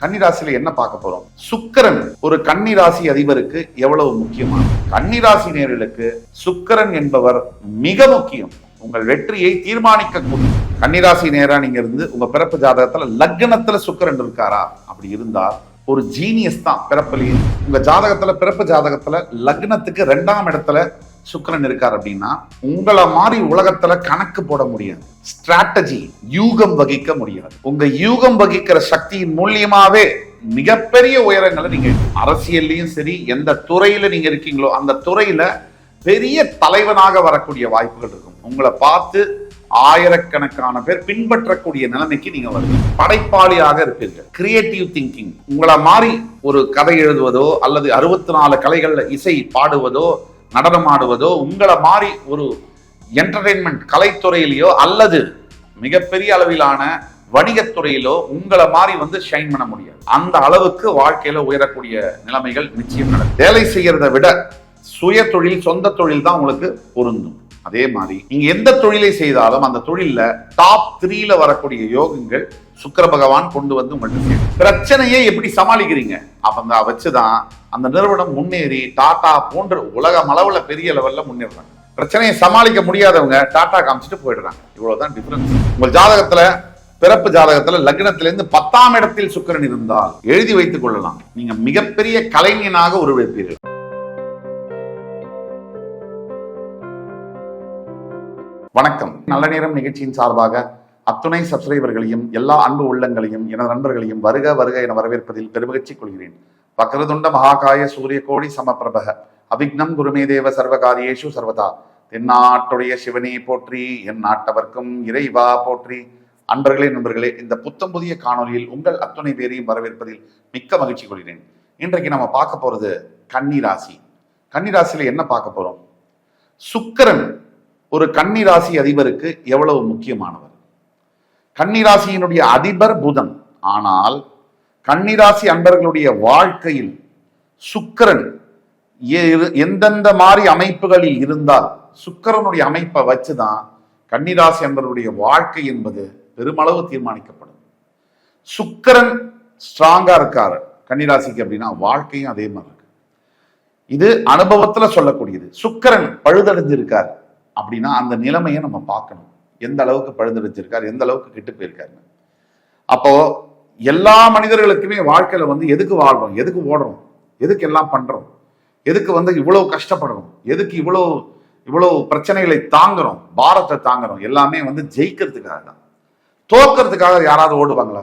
கன்னிராசியில என்ன பார்க்க போறோம்? சுக்கிரன் ஒரு கன்னிராசி அதிபருக்கு எவ்வளவு முக்கியமானது கன்னிராசி நேர்களுக்கு சுக்கரன் என்பவர் மிக முக்கியம். உங்கள் வெற்றியை தீர்மானிக்கக்கூடிய கன்னிராசி நேரா நீங்க இருந்து உங்க பிறப்பு ஜாதகத்துல லக்னத்துல சுக்கிரன் இருக்காரா? அப்படி இருந்தா ஒரு ஜீனியஸ் தான் பிறப்புலேயே. உங்க ஜாதகத்துல பிறப்பு ஜாதகத்துல லக்னத்துக்கு ரெண்டாம் இடத்துல சுக்கரன் இருக்கார் அப்படின்னா உங்களை மாதிரி உலகத்துல கணக்கு போட முடியாது. ஸ்ட்ராட்டஜி யூகம் வகிக்க முடியாது. உங்க யூகம் வகிக்கிற சக்தியின் மூலியமாவே மிகப்பெரிய உயரங்களை நீங்க அரசியல்லையும் சரி எந்த துறையில நீங்க இருக்கீங்களோ அந்த துறையில பெரிய தலைவனாக வரக்கூடிய வாய்ப்புகள் இருக்கும். உங்களை பார்த்து ஆயிரக்கணக்கான பேர் பின்பற்றக்கூடிய நிலைமைக்கு நீங்க வருவீங்க. படைப்பாளியாக இருப்பீர்கள். கிரியேட்டிவ் திங்கிங் உங்களை மாதிரி ஒரு கதை எழுதுவதோ அல்லது அறுபத்தி நாலு கலைகள்ல இசை பாடுவதோ நடனம் ஆடுவதோ உங்களை மாதிரி ஒரு என்டர்டெயின்மெண்ட் கலைத்துறையிலையோ அல்லது மிகப்பெரிய அளவிலான வணிகத்துறையிலோ உங்களை மாதிரி வந்து ஷைன் பண்ண முடியாது. அந்த அளவுக்கு வாழ்க்கையில உயரக்கூடிய நிலைமைகள் நிச்சயம் நடக்கும். வேலை செய்யறத விட சுய தொழில் சொந்த தொழில் தான் உங்களுக்கு பொருந்தும். அதே மாதிரி நீங்க எந்த தொழிலை செய்தாலும் அந்த தொழில்ல டாப் த்ரீல வரக்கூடிய யோகங்கள் சுக்கர பகவான் கொண்டு வந்து உங்கள்கிட்ட பிரச்சனையை எப்படி சமாளிக்கிறீங்க? அவங்க வச்சுதான் அந்த நிறுவனம் முன்னேறி டாடா போன்ற உலகம் அளவுல பெரிய லெவல்ல முன்னேறாங்க பிரச்சனையை சமாளிக்க முடியாதவங்க டாடா காமிச்சிட்டு போயிடுறாங்க. இவ்வளவுதான் டிஃபரன்ஸ் உங்கள் ஜாதகத்துல பிறப்பு ஜாதகத்துல லக்னத்திலிருந்து பத்தாம் இடத்தில் சுக்கிரன் இருந்தால் எழுதி வைத்துக் கொள்ளலாம். நீங்க மிகப்பெரிய கலைஞனாக உருவெடுப்பீர்கள். வணக்கம். நல்ல நேரம் நிகழ்ச்சியின் சார்பாக அத்துணை சப்ஸ்கிரைபர்களையும் எல்லா அன்பு உள்ளங்களையும் எனது நண்பர்களையும் வருக வருக என வரவேற்பதில் பெருமகிழ்ச்சி கொள்கிறேன். வக்ரதுண்ட மகாகாய சூரிய கோடி சமப்பிரபக அவிக்னம் குருமே தேவ சர்வகாரியேஷு சர்வதா. தென்னாட்டுடைய சிவனே போற்றி என் நாட்டவர்க்கும் இறைவா போற்றி. அன்பர்களே நண்பர்களே இந்த புத்தம் புதிய காணொலியில் உங்கள் அத்துணை பேரையும் வரவேற்பதில் மிக்க மகிழ்ச்சி கொள்கிறேன். இன்றைக்கு நம்ம பார்க்க போறது கன்னிராசி. கன்னிராசியில என்ன பார்க்க போறோம்? சுக்கிரன் ஒரு கன்னிராசி அதிபருக்கு எவ்வளவு முக்கியமானவர்? கன்னிராசியினுடைய அதிபர் புதன். ஆனால் கன்னிராசி அன்பர்களுடைய வாழ்க்கையில் சுக்கிரன் எந்தெந்த மாதிரி அமைப்புகளில் இருந்தால் சுக்கிரனுடைய அமைப்பை வச்சுதான் கன்னிராசி அன்பர்களுடைய வாழ்க்கை என்பது பெருமளவு தீர்மானிக்கப்படும். சுக்கிரன் ஸ்ட்ராங்கா இருக்காரு. கன்னிராசிக்கு அப்படின்னா வாழ்க்கையும் அதே மாதிரி இருக்கு. இது அனுபவத்துல சொல்லக்கூடியது. சுக்கிரன் பழுதடைஞ்சிருக்கார். அப்படின்னா அந்த நிலைமையை நம்ம பார்க்கணும். எந்த அளவுக்கு பழுதடைஞ்சிருக்கார் எந்த அளவுக்கு கெட்டு போயிருக்காரு. அப்போ எல்லா மனிதர்களுக்குமே வாழ்க்கையில வந்து எதுக்கு வாழ்றோம்? எதுக்கு ஓடுறோம்? எதுக்கு எல்லாம் பண்றோம்? எதுக்கு வந்து இவ்வளவு கஷ்டப்படுறோம்? எதுக்கு இவ்வளவு இவ்வளவு பிரச்சனைகளை தாங்குறோம்? பாரத்தை தாங்குறோம்? எல்லாமே வந்து ஜெயிக்கிறதுக்காக தான். தோக்கிறதுக்காக யாராவது ஓடுவாங்களா?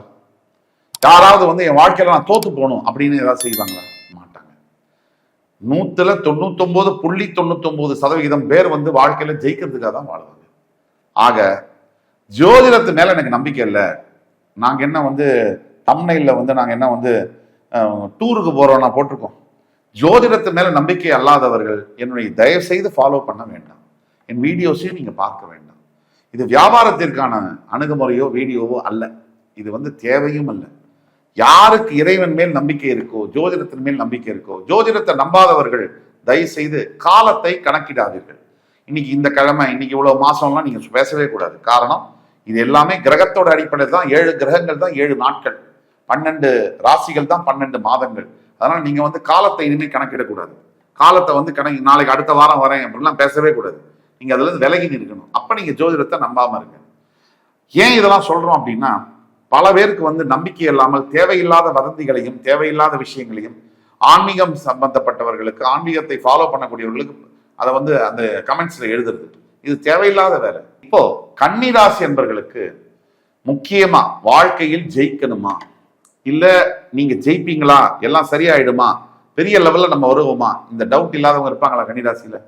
யாராவது வந்து என் வாழ்க்கையில நான் தோத்து போகணும் அப்படின்னு ஏதாவது செய்வாங்களா? மாட்டாங்க. நூத்துல தொண்ணூத்தொன்பது புள்ளி தொண்ணூத்தொன்பது சதவிகிதம் பேர் வந்து வாழ்க்கையில ஜெயிக்கிறதுக்காக தான் வாழ்வாங்க. ஆக ஜோதிடத்து மேல எனக்கு நம்பிக்கை இல்லை. நாங்க என்ன வந்து தம்னையில் வந்து நாங்க என்ன வந்து டூருக்கு போறோம் நான் போட்டிருக்கோம். ஜோதிடத்து மேல நம்பிக்கை அல்லாதவர்கள் என்னுடைய தயவு செய்து ஃபாலோ பண்ண வேண்டாம். என் வீடியோஸையும் நீங்க பார்க்க வேண்டாம். இது வியாபாரத்திற்கான அணுகுமுறையோ வீடியோவோ அல்ல. இது வந்து தேவையும் அல்ல. யாருக்கு இறைவன் மேல் நம்பிக்கை இருக்கோ ஜோதிடத்தின் மேல் நம்பிக்கை இருக்கோ ஜோதிடத்தை நம்பாதவர்கள் தயவு செய்து காலத்தை கணக்கிடாதீர்கள். இன்னைக்கு இந்த கிழமை இன்னைக்கு இவ்வளவு மாசம்லாம் நீங்க பேசவே கூடாது. காரணம் இது எல்லாமே கிரகத்தோட அடிப்படையில் தான் ஏழு கிரகங்கள் தான் ஏழு நாட்கள். பன்னெண்டு ராசிகள் தான் பன்னெண்டு மாதங்கள். அதனால நீங்க வந்து காலத்தை இனிமேல் கணக்கிடக்கூடாது காலத்தை வந்து கணக்கு நாளைக்கு அடுத்த வாரம் வரேன் அப்படிலாம் பேசவே கூடாது. நீங்க அதுல இருந்து விலகி நிற்கணும். அப்ப நீங்க ஜோதிடத்தை நம்பாம இருங்க. ஏன் இதெல்லாம் சொல்றோம் அப்படின்னா பல பேருக்கு வந்து நம்பிக்கை இல்லாமல் தேவையில்லாத வதந்திகளையும் தேவையில்லாத விஷயங்களையும் ஆன்மீகம் சம்பந்தப்பட்டவர்களுக்கு ஆன்மீகத்தை ஃபாலோ பண்ணக்கூடியவர்களுக்கு அதை வந்து அந்த கமெண்ட்ஸில் எழுதுறது. இது தேவையில்லாத வேலை. இப்போ கன்னிராசி என்பர்களுக்கு முக்கியமா வாழ்க்கையில் ஜெயிக்கணுமா? இல்லை நீங்க ஜெயிப்பீங்களா? எல்லாம் சரியாயிடுமா? பெரிய லெவலில் நம்ம வருவோமா? இந்த டவுட் இல்லாதவங்க இருப்பாங்களா கன்னிராசியில்?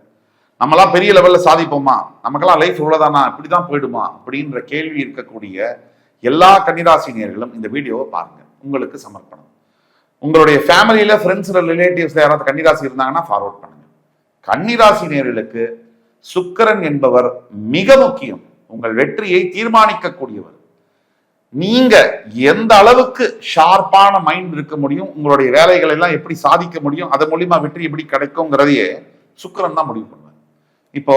நம்மளாம் பெரிய லெவலில் சாதிப்போமா? நமக்கெல்லாம் லைஃப் உள்ளதானா இப்படி தான் போயிடுமா? அப்படின்ற கேள்வி இருக்கக்கூடிய எல்லா கன்னிராசினியர்களும் இந்த வீடியோவை பாருங்க. உங்களுக்கு சமர்ப்பணம். உங்களுடைய ஃபேமிலியில் ஃப்ரெண்ட்ஸில் ரிலேட்டிவ்ஸில் யாராவது கன்னிராசி இருந்தாங்கன்னா ஃபார்வர்ட் பண்ணுங்க. கன்னிராசி நேர்களுக்கு சுக்கிரன் என்பவர் மிக முக்கியம். உங்கள் வெற்றியை தீர்மானிக்கக்கூடியவர். நீங்க எந்த அளவுக்கு ஷார்ப்பான மைண்ட் இருக்க முடியும் உங்களுடைய வேலைகளை எல்லாம் எப்படி சாதிக்க முடியும் அதன் மூலியமா வெற்றி எப்படி கிடைக்குங்கிறதையே சுக்கிரன் தான் முடிவு பண்ணுவார். இப்போ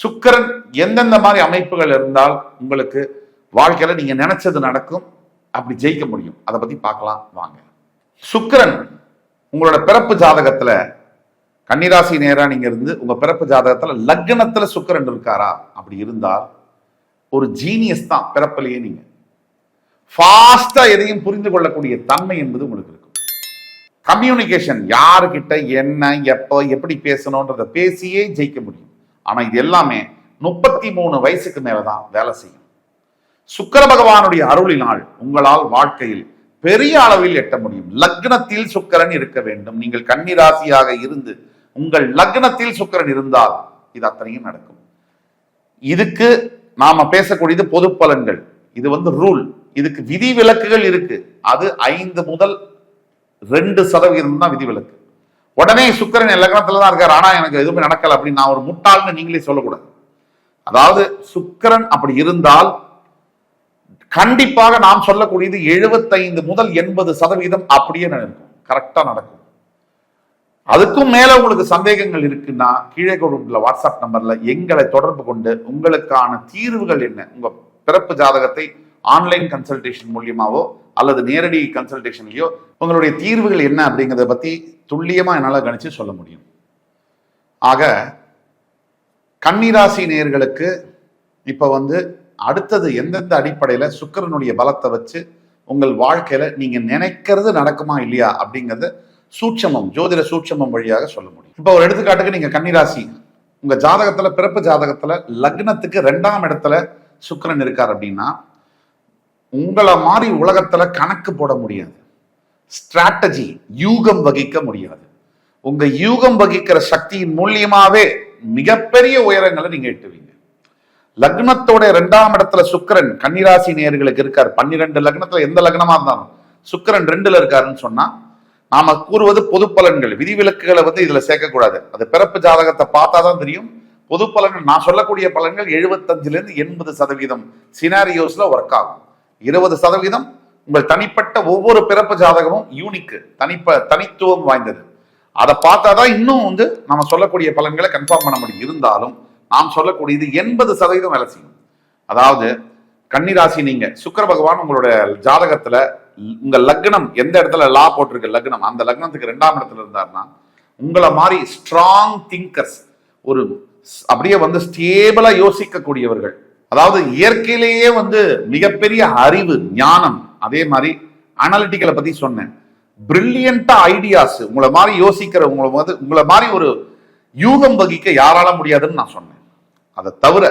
சுக்கிரன் எந்தெந்த மாதிரி அமைப்புகள் இருந்தால் உங்களுக்கு வாழ்க்கையில நீங்க நினைச்சது நடக்கும் அப்படி ஜெயிக்க முடியும். அதை பத்தி பார்க்கலாம் வாங்க. சுக்கிரன் உங்களோட பிறப்பு ஜாதகத்துல கன்னிராசி நேரா நீங்க இருந்து உங்க பிறப்பு ஜாதகத்துல லக்னத்துல சுக்கரன் இருக்காரா? அப்படி இருந்தால் ஒரு ஜீனியஸ் தான் பிறப்பிலேயே நீங்க. ஃபாஸ்டா எதையும் புரிந்து கொள்ளக்கூடிய தன்மை என்பது உங்களுக்கு இருக்கும். கம்யூனிகேஷன் யாருக்கிட்ட என்ன எப்போ எப்படி பேசணுன்றத பேசியே ஜெயிக்க முடியும். ஆனா இது எல்லாமே முப்பத்தி மூணு வயசுக்கு மேலதான் வேலை செய்யும். சுக்கர பகவானுடைய அருளினால் உங்களால் வாழ்க்கையில் பெரிய அளவில் எட்ட முடியும். லக்னத்தில் சுக்கரன் இருக்க வேண்டும். நீங்கள் கன்னிராசியாக இருந்து உங்கள் லக்னத்தில் சுக்கரன் இருந்தால் இது அத்தனையும் நடக்கும். இதுக்கு நாம பேசக்கூடியது பொது பலன்கள் இது வந்து ரூல் இதுக்கு விதி விலக்குகள் இருக்கு. அது ஐந்து முதல் ரெண்டு சதவீதம் தான் விதி விலக்கு உடனே சுக்கரன் லக்னத்துல தான் இருக்காரு. ஆனா எனக்கு எதுவுமே நடக்கல அப்படின்னு நான் ஒரு முட்டாள்னு நீங்களே சொல்லக்கூடாது. அதாவது சுக்கிரன் அப்படி இருந்தால் கண்டிப்பாக நாம் சொல்லக்கூடியது எழுபத்தைந்து முதல் எண்பது சதவீதம் அப்படியே நடக்கும். கரெக்டா நடக்கும். அதுக்கும் மேல உங்களுக்கு சந்தேகங்கள் இருக்குன்னா கீழே கொடுக்குள்ள வாட்ஸ்அப் நம்பர்ல எங்களை தொடர்பு கொண்டு உங்களுக்கான தீர்வுகள் என்ன? உங்க பிறப்பு ஜாதகத்தை ஆன்லைன் கன்சல்டேஷன் மூலியமாவோ அல்லது நேரடி கன்சல்டேஷன்லையோ உங்களுடைய தீர்வுகள் என்ன அப்படிங்கிறத பத்தி துல்லியமா என்னால் கணிச்சு சொல்ல முடியும். ஆக கன்னிராசி நேர்களுக்கு இப்போ வந்து அடுத்தது எந்தெந்த அடிப்படையில் சுக்கிரனுடைய பலத்தை வச்சு உங்கள் வாழ்க்கையில் நீங்கள் நினைக்கிறது நடக்குமா இல்லையா அப்படிங்கிறத சூட்சமம் ஜோதிட சூட்சமம் வழியாக சொல்ல முடியும். இப்போ ஒரு எடுத்துக்காட்டுக்கு நீங்க கன்னிராசி. உங்க ஜாதகத்துல பிறப்பு ஜாதகத்துல லக்னத்துக்கு ரெண்டாம் இடத்துல சுக்கிரன் இருக்கார் அப்படின்னா உங்களை மாதிரி உலகத்துல கணக்கு போட முடியாது. ஸ்ட்ராட்டஜி யூகம் வகிக்க முடியாது. உங்க யூகம் வகிக்கிற சக்தியின் மூலியமாவே மிகப்பெரிய உயரங்களை நீங்க எட்டுவீங்க. லக்னத்தோட ரெண்டாம் இடத்துல சுக்கிரன் கன்னிராசி நேயர்களுக்கு இருக்கார். பன்னிரெண்டு லக்னத்துல எந்த லக்னமா இருந்தாலும் சுக்கிரன் ரெண்டுல இருக்காருன்னு சொன்னா நாம கூறுவது பொது பலன்கள். விதிவிலக்குகளை வந்து இதுல சேர்க்கக்கூடாது. அது பிறப்பு ஜாதகத்தை பார்த்தாதான் தெரியும். பொது பலன்கள் நான் சொல்லக்கூடிய பலன்கள் எழுபத்தஞ்சுல இருந்து எண்பது சதவீதம் சினாரியோஸ்ல ஒர்க் ஆகும். இருபது சதவீதம் உங்கள் தனிப்பட்ட ஒவ்வொரு பிறப்பு ஜாதகமும் யூனிக்கு தனிப்ப தனித்துவம் வாய்ந்தது. அதை பார்த்தாதான் இன்னும் வந்து நம்ம சொல்லக்கூடிய பலன்களை கன்ஃபார்ம் பண்ண முடியும். இருந்தாலும் நாம் சொல்லக்கூடியது எண்பது சதவீதம் வேலை செய்யும். அதாவது கன்னிராசி நீங்க சுக்கர பகவான் உங்களோட ஜாதகத்துல உங்க லக்னம் எந்த இடத்துல லா போட்டிருக்கு லக்னம்? அந்த லக்னத்துக்கு ரெண்டாம் இடத்துல இருந்தாருன்னா உங்களை மாதிரி ஸ்ட்ராங் திங்கர்ஸ் ஒரு அப்படியே வந்து ஸ்டேபிளா யோசிக்கக்கூடியவர்கள். அதாவது இயற்கையிலேயே வந்து மிகப்பெரிய அறிவு ஞானம் அதே மாதிரி அனாலிட்டிக்கலை பத்தி சொன்னேன். பிரில்லியண்டா ஐடியாஸ் உங்களை மாதிரி யோசிக்கிற உங்களை வந்து உங்களை மாதிரி ஒரு யூகம் வகிக்க யாரால முடியாதுன்னு நான் சொன்னேன். அதை தவிர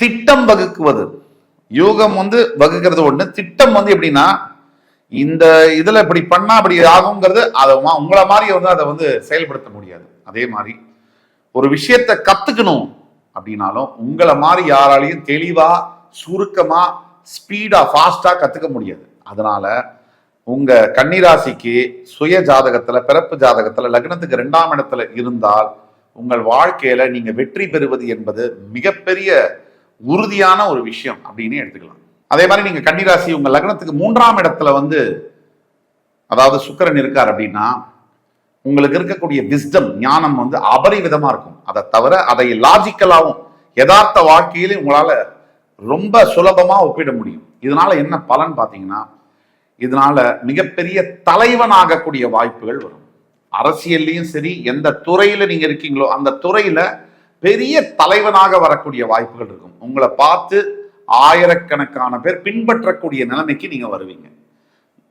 திட்டம் வகுக்குவது. யூகம் வந்து வகுக்கிறது ஒண்ணு. திட்டம் வந்து எப்படின்னா இந்த இதுல இப்படி பண்ணா அப்படி ஆகுங்கிறது அதை மா- உங்களை மாதிரி வந்து அதை வந்து செயல்படுத்த முடியாது. அதே மாதிரி ஒரு விஷயத்த கத்துக்கணும் அப்படின்னாலும் உங்களை மாதிரி யாராலையும் தெளிவா சுருக்கமா ஸ்பீடா ஃபாஸ்டா கத்துக்க முடியாது. அதனால உங்க கன்னிராசிக்கு சுய ஜாதகத்துல பிறப்பு ஜாதகத்துல லக்னத்துக்கு ரெண்டாம் இடத்துல இருந்தால் உங்கள் வாழ்க்கையில நீங்க வெற்றி பெறுவது என்பது மிகப்பெரிய உறுதியான ஒரு விஷயம் அப்படின்னு எடுத்துக்கலாம். அதே மாதிரி நீங்க கன்னிராசி உங்க லக்னத்துக்கு மூன்றாம் இடத்துல வந்து அதாவது சுக்கரன் இருக்கார் அப்படின்னா உங்களுக்கு இருக்கக்கூடிய விஸ்டம் ஞானம் வந்து அபரிவிதமா இருக்கும். அதை தவிர அதை லாஜிக்கலாகவும் யதார்த்த வாழ்க்கையிலே உங்களால ரொம்ப சுலபமா ஒப்பிட முடியும். இதனால என்ன பலன் பாத்தீங்கன்னா இதனால மிகப்பெரிய தலைவனாகக்கூடிய வாய்ப்புகள் வரும். அரசியல்லையும் சரி எந்த துறையில நீங்க இருக்கீங்களோ அந்த துறையில பெரிய தலைவனாக வரக்கூடிய வாய்ப்புகள் இருக்கும். உங்களை பார்த்து ஆயிரக்கணக்கான பேர் பின்பற்றக்கூடிய நிலைமைக்கு நீங்க வருவீங்க.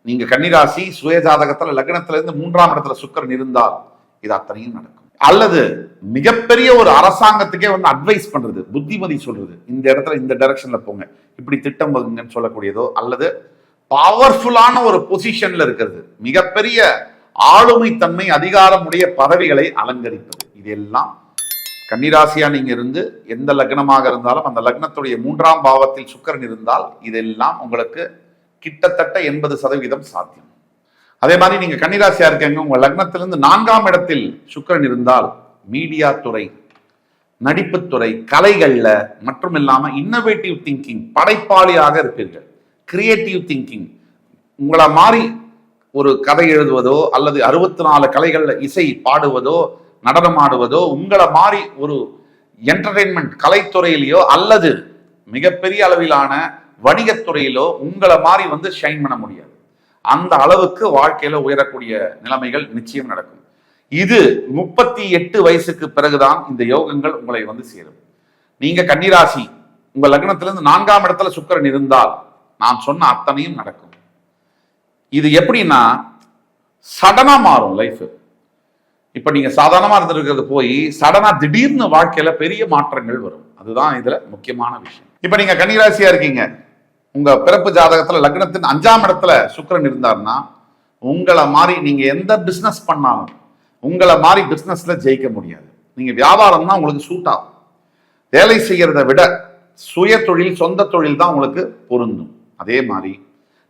நீங்க கன்னிராசி சுயஜாதகத்துல லக்னத்துல இருந்து மூன்றாம் இடத்துல சுக்கரன் இருந்தால் இது அத்தனையும் நடக்கும். அல்லது மிகப்பெரிய ஒரு அரசாங்கத்துக்கே வந்து அட்வைஸ் பண்றது புத்திமதி சொல்றது இந்த இடத்துல இந்த டைரக்ஷன்ல போங்க இப்படி திட்டம் வகுங்கன்னு சொல்லக்கூடியதோ அல்லது பவர்ஃபுல்லான ஒரு பொசிஷன்ல இருக்கிறது மிகப்பெரிய ஆளுமை தன்மை அதிகாரமுடைய பதவிகளை அலங்கரிப்பது இதெல்லாம் கன்னிராசியா நீங்க இருந்து எந்த லக்னமாக இருந்தாலும் அந்த லக்னத்துடைய மூன்றாம் பாவத்தில் சுக்கரன் இருந்தால் இதெல்லாம் உங்களுக்கு கிட்டத்தட்ட எண்பது சதவீதம் சாத்தியம். அதே மாதிரி நீங்க கன்னிராசியா இருக்கீங்க உங்க லக்னத்திலிருந்து நான்காம் இடத்தில் சுக்கரன் இருந்தால் மீடியா துறை நடிப்புத்துறை கலைகள்ல மற்றும் இல்லாம இன்னோவேட்டிவ் திங்கிங் படைப்பாளியாக இருப்பீர்கள். கிரியேட்டிவ் திங்கிங் உங்களை மாதிரி ஒரு கதை எழுதுவதோ அல்லது அறுபத்தி நாலு கலைகள்ல இசை பாடுவதோ நடனம் ஆடுவதோ உங்களை மாதிரி ஒரு என்டர்டெயின்மெண்ட் கலைத்துறையிலேயோ அல்லது மிகப்பெரிய அளவிலான வணிகத்துறையிலோ உங்களை மாதிரி வந்து ஷைன் பண்ண முடியாது. அந்த அளவுக்கு வாழ்க்கையில உயரக்கூடிய நிலைமைகள் நிச்சயம் நடக்கும். இது முப்பத்தி எட்டு வயசுக்கு பிறகுதான் இந்த யோகங்கள் உங்களை வந்து சேரும். நீங்க கன்னிராசி உங்க லக்னத்திலிருந்து நான்காம் இடத்துல சுக்கிரன் இருந்தால் நான் சொன்ன அத்தனையும் நடக்கும். இது எப்படின்னா சடனா மாறும் லைஃப் இப்போ நீங்கள் சாதாரணமாக இருந்திருக்கிறது போய் சடனாக திடீர்னு வாழ்க்கையில் பெரிய மாற்றங்கள் வரும். அதுதான் இதில் முக்கியமான விஷயம். இப்போ நீங்கள் கன்னிராசியாக இருக்கீங்க. உங்கள் பிறப்பு ஜாதகத்தில் லக்னத்தின் அஞ்சாம் இடத்துல சுக்கரன் இருந்தாருன்னா உங்களை மாதிரி நீங்கள் எந்த பிஸ்னஸ் பண்ணாலும் உங்களை மாதிரி பிஸ்னஸில் ஜெயிக்க முடியாது. நீங்கள் வியாபாரம் தான் உங்களுக்கு சூட் ஆகும். வேலை செய்கிறத விட சுய தொழில் சொந்த தொழில் தான் உங்களுக்கு பொருந்தும். அதே மாதிரி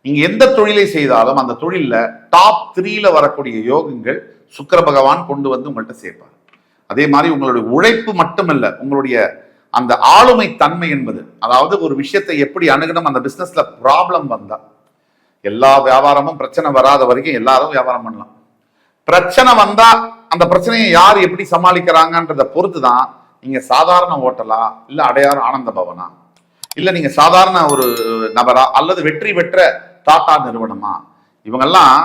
நீங்க எந்த தொழிலை செய்தாலும் அந்த தொழில்ல டாப் த்ரீல வரக்கூடிய யோகங்கள் சுக்கர பகவான் கொண்டு வந்து உங்கள்கிட்ட சேர்ப்பார். அதே மாதிரி உங்களுடைய உழைப்பு மட்டுமல்ல உங்களுடைய அந்த ஆளுமை தன்மை என்பது அதாவது ஒரு விஷயத்தை எப்படி அணுகணும் அந்த பிஸ்னஸ்ல ப்ராப்ளம் வந்தா எல்லா வியாபாரமும் பிரச்சனை வராத வரைக்கும் எல்லாரும் வியாபாரம் பண்ணலாம். பிரச்சனை வந்தா அந்த பிரச்சனையை யார் எப்படி சமாளிக்கிறாங்கன்றத பொறுத்து தான் நீங்க சாதாரண ஹோட்டலா இல்ல அடையாறு ஆனந்த பவனா இல்ல நீங்க சாதாரண ஒரு நபரா அல்லது வெற்றி பெற்ற டாடா நிறுவனமா? இவங்கெல்லாம்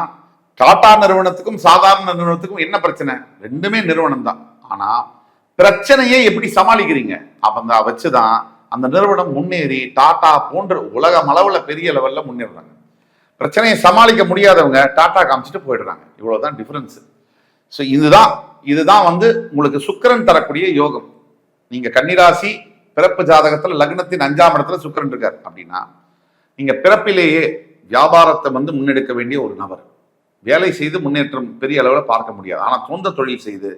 டாடா நிறுவனத்துக்கும் சாதாரண நிறுவனத்துக்கும் என்ன பிரச்சனை? ரெண்டுமே நிறுவனம் தான் ஆனா பிரச்சனையை எப்படி சமாளிக்கிறீங்க? அப்ப அந்த வச்சுதான் அந்த நிறுவனம் முன்னேறி டாடா போன்ற உலகம் அளவுல பெரிய லெவல்ல முன்னேறாங்க பிரச்சனையை சமாளிக்க முடியாதவங்க டாட்டா காமிச்சிட்டு போயிடுறாங்க. இவ்வளவுதான் டிஃபரன்ஸ் ஸோ இதுதான் இதுதான் வந்து உங்களுக்கு சுக்கரன் தரக்கூடிய யோகம். நீங்க கன்னிராசி பிறப்பு ஜாதகத்துல லக்னத்தின் அஞ்சாம் இடத்துல சுக்கரன் இருக்கார் அப்படின்னா நீங்க பிறப்பிலேயே வியாபாரத்தை வந்து முன்னெடுக்க வேண்டிய ஒரு நபர். வேலை செய்து முன்னேற்றம் பெரிய அளவில் பார்க்க முடியாது. ஆனால் சொந்த தொழில் செய்து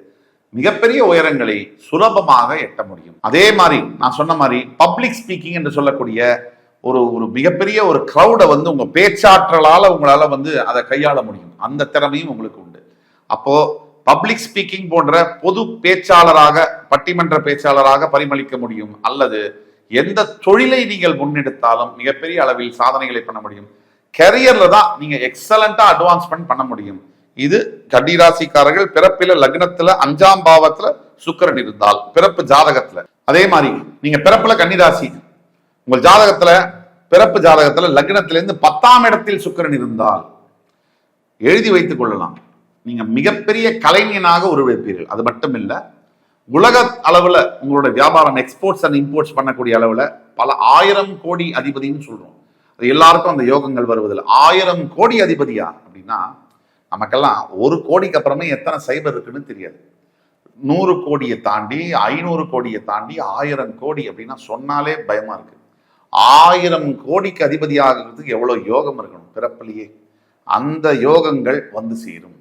மிகப்பெரிய உயரங்களை சுலபமாக எட்ட முடியும். அதே மாதிரி நான் சொன்ன மாதிரி பப்ளிக் ஸ்பீக்கிங் என்று சொல்லக்கூடிய ஒரு ஒரு மிகப்பெரிய ஒரு க்ரௌடை வந்து உங்கள் பேச்சாற்றலால் உங்களால் வந்து அதை கையாள முடியும். அந்த திறமையும் உங்களுக்கு உண்டு. அப்போது பப்ளிக் ஸ்பீக்கிங் போன்ற பொது பேச்சாளராக பட்டிமன்ற பேச்சாளராக பரிமளிக்க முடியும். அல்லது எந்த தொழிலை நீங்கள் முன்னெடுத்தாலும் மிகப்பெரிய அளவில் சாதனைகளை பண்ண முடியும். கெரியர்ல தான் நீங்க எக்ஸலண்டா அட்வான்ஸ்மெண்ட் பண்ண முடியும். இது கடிராசிக்காரர்கள் பிறப்பில லக்னத்துல அஞ்சாம் பாவத்துல சுக்கிரன் இருந்தால் பிறப்பு ஜாதகத்துல. அதே மாதிரி நீங்க பிறப்புல கன்னிராசி. உங்கள் ஜாதகத்துல பிறப்பு ஜாதகத்துல லக்னத்திலிருந்து இருந்து பத்தாம் இடத்தில் சுக்கிரன் இருந்தால் எழுதி வைத்துக் கொள்ளலாம். நீங்க மிகப்பெரிய கலைஞனாக உருவெடுப்பீர்கள். அது மட்டும் இல்ல உலக அளவுல உங்களோட வியாபாரம் எக்ஸ்போர்ட்ஸ் அண்ட் இம்போர்ட்ஸ் பண்ணக்கூடிய அளவுல பல ஆயிரம் கோடி அதிபதின்னு சொல்றோம். அது எல்லாருக்கும் அந்த யோகங்கள் வருவதில்லை. ஆயிரம் கோடி அதிபதியா அப்படின்னா நமக்கெல்லாம் ஒரு கோடிக்கு அப்புறமே எத்தனை சைபர் இருக்குன்னு தெரியாது. நூறு கோடியை தாண்டி ஐநூறு கோடியை தாண்டி ஆயிரம் கோடி அப்படின்னா சொன்னாலே பயமா இருக்கு. ஆயிரம் கோடிக்கு அதிபதியாகிறதுக்கு எவ்வளோ யோகம் இருக்கணும்? பிறப்பிலேயே. அந்த யோகங்கள் வந்து சேரும்.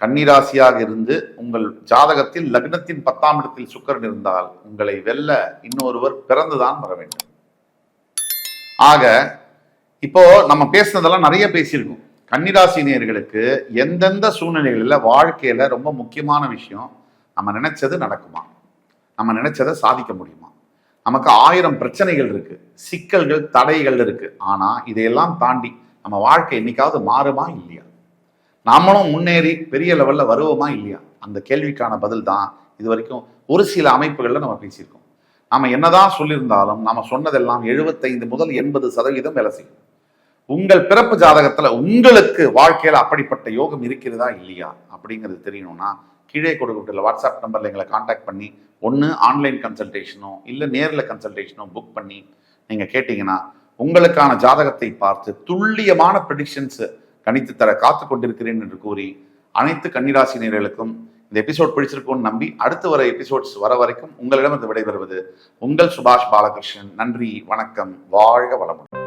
கன்னிராசியாக இருந்து உங்கள் ஜாதகத்தில் லக்னத்தின் பத்தாம் இடத்தில் சுக்கரன் இருந்தால் உங்களை வெல்ல இன்னொருவர் பிறந்துதான் வர வேண்டும். ஆக இப்போ நம்ம பேசுனதெல்லாம் நிறைய பேசியிருக்கோம். கன்னிராசினியர்களுக்கு எந்தெந்த சூழ்நிலைகளில் வாழ்க்கையில ரொம்ப முக்கியமான விஷயம் நம்ம நினைச்சது நடக்குமா? நம்ம நினைச்சதை சாதிக்க முடியுமா? நமக்கு ஆயிரம் பிரச்சனைகள் இருக்கு சிக்கல்கள் தடைகள் இருக்கு. ஆனா இதையெல்லாம் தாண்டி நம்ம வாழ்க்கை என்னைக்காவது மாறுமா இல்லையா? நாமளும் முன்னேறி பெரிய லெவல்ல வருவோமா இல்லையா? அந்த கேள்விக்கான பதில் தான் இது வரைக்கும் ஒரு சில அமைப்புகளில் நம்ம பேசியிருக்கோம். நாம என்னதான் சொல்லியிருந்தாலும் நாம சொன்னதெல்லாம் எழுபத்தைந்து முதல் எண்பது சதவீதம் வேலை செய்யும். உங்கள் பிறப்பு ஜாதகத்துல உங்களுக்கு வாழ்க்கையில அப்படிப்பட்ட யோகம் இருக்கிறதா இல்லையா அப்படிங்கிறது தெரியணும்னா கீழே கொடுக்கப்பட்டுள்ள வாட்ஸ்அப் நம்பர்ல எங்களை காண்டாக்ட் பண்ணி ஒன்று ஆன்லைன் கன்சல்டேஷனோ இல்லை நேரில் கன்சல்டேஷனோ புக் பண்ணி நீங்க கேட்டீங்கன்னா உங்களுக்கான ஜாதகத்தை பார்த்து துல்லியமான ப்ரெடிக்ஷன்ஸ் கணித்து தர காத்து கொண்டிருக்கிறேன் என்று கூறி அனைத்து கன்னிராசினியர்களுக்கும் இந்த எபிசோட் பிடிச்சிருக்கும்னு நம்பி அடுத்து வர எபிசோட்ஸ் வர வரைக்கும் உங்களிடம் இது விடைபெறுவது உங்கள் சுபாஷ் பாலகிருஷ்ணன். நன்றி வணக்கம் வாழ்க வளமுடன்.